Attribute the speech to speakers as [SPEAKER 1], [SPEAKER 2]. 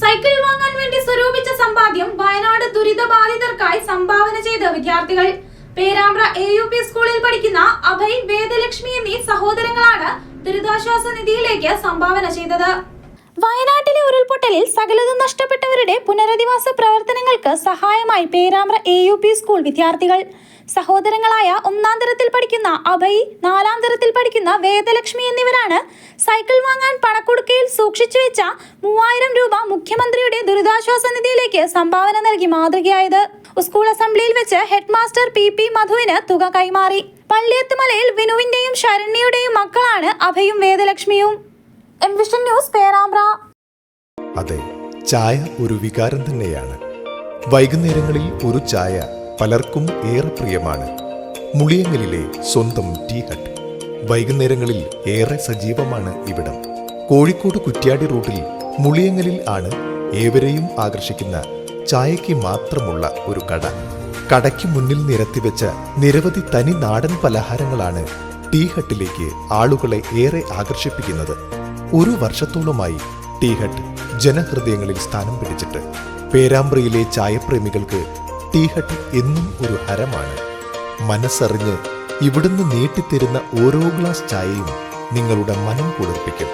[SPEAKER 1] Cycle വാങ്ങാൻ വേണ്ടി സ്വരൂപിച്ച സമ്പാദ്യം വയനാട് ദുരിതബാധിതർക്കായി സംഭാവന ചെയ്ത വിദ്യാർത്ഥികൾ. പേരാമ്പ്ര എ യു പി സ്കൂളിൽ പഠിക്കുന്ന അഭയ് വേദലക്ഷ്മി എന്നീ സഹോദരങ്ങളാണ് ദുരിതാശ്വാസ നിധിയിലേക്ക് സംഭാവന ചെയ്തത്. വയനാട്ടിലെ ഉരുൾപൊട്ടലിൽ സകലതും നഷ്ടപ്പെട്ടവരുടെ പുനരധിവാസ പ്രവർത്തനങ്ങൾക്ക് സഹായമായി Perambra A U P school വിദ്യാർത്ഥികൾ. സഹോദരങ്ങളായ ഒന്നാം തരത്തിൽ പഠിക്കുന്ന അഭയ് നാലാം തരത്തിൽ പഠിക്കുന്ന വേദലക്ഷ്മി എന്നിവരാണ് സൈക്കിൾ വാങ്ങാൻ പണക്കൊടുക്കയിൽ സൂക്ഷിച്ചു വെച്ച മൂവായിരം രൂപ മുഖ്യമന്ത്രിയുടെ ദുരിതാശ്വാസ നിധിയിലേക്ക് സംഭാവന നൽകി മാതൃകയായത്. സ്കൂൾ അസംബ്ലിയിൽ വെച്ച് ഹെഡ് മാസ്റ്റർ പി പി മധുവിന് തുക കൈമാറി. പള്ളിയത്തുമലയിൽ വിനുവിന്റെയും ശരണ്യയുടെയും മക്കളാണ് അഭയും വേദലക്ഷ്മിയും. ന്യൂസ് പേരാമ്പ്ര.
[SPEAKER 2] അതെ ചായ ഒരു വികാരം തന്നെയാണ്. വൈകുന്നേരങ്ങളിൽ ഒരു ചായ പലർക്കും ഏറെ പ്രിയമാണ്. മുളിയങ്ങലിലെ സ്വന്തം ടീ ഹട്ട്. വൈകുന്നേരങ്ങളിൽ ഏറെ സജീവമാണ് ഇവിടം. കോഴിക്കോട് കുറ്റ്യാടി റൂട്ടിൽ മുളിയങ്ങലിൽ ആണ് ഏവരെയും ആകർഷിക്കുന്ന ചായയ്ക്ക് മാത്രമുള്ള ഒരു കട. കടയ്ക്ക് മുന്നിൽ നിരത്തിവെച്ച നിരവധി തനി നാടൻ പലഹാരങ്ങളാണ് ടീ ഹട്ടിലേക്ക് ആളുകളെ ഏറെ ആകർഷിപ്പിക്കുന്നത്. ഒരു വർഷത്തോളമായി ടീ ഹട്ട് ജനഹൃദയങ്ങളിൽ സ്ഥാനം പിടിച്ചിട്ട് പേരാമ്പ്രയിലെ ചായപ്രേമികൾക്ക് ടീ ഹട്ട് എന്നും ഒരു ഹരമാണ്. മനസ്സറിഞ്ഞ് ഇവിടുന്ന് നീട്ടിത്തരുന്ന ഓരോ ഗ്ലാസ് ചായയും നിങ്ങളുടെ മനം കുളിർപ്പിക്കും.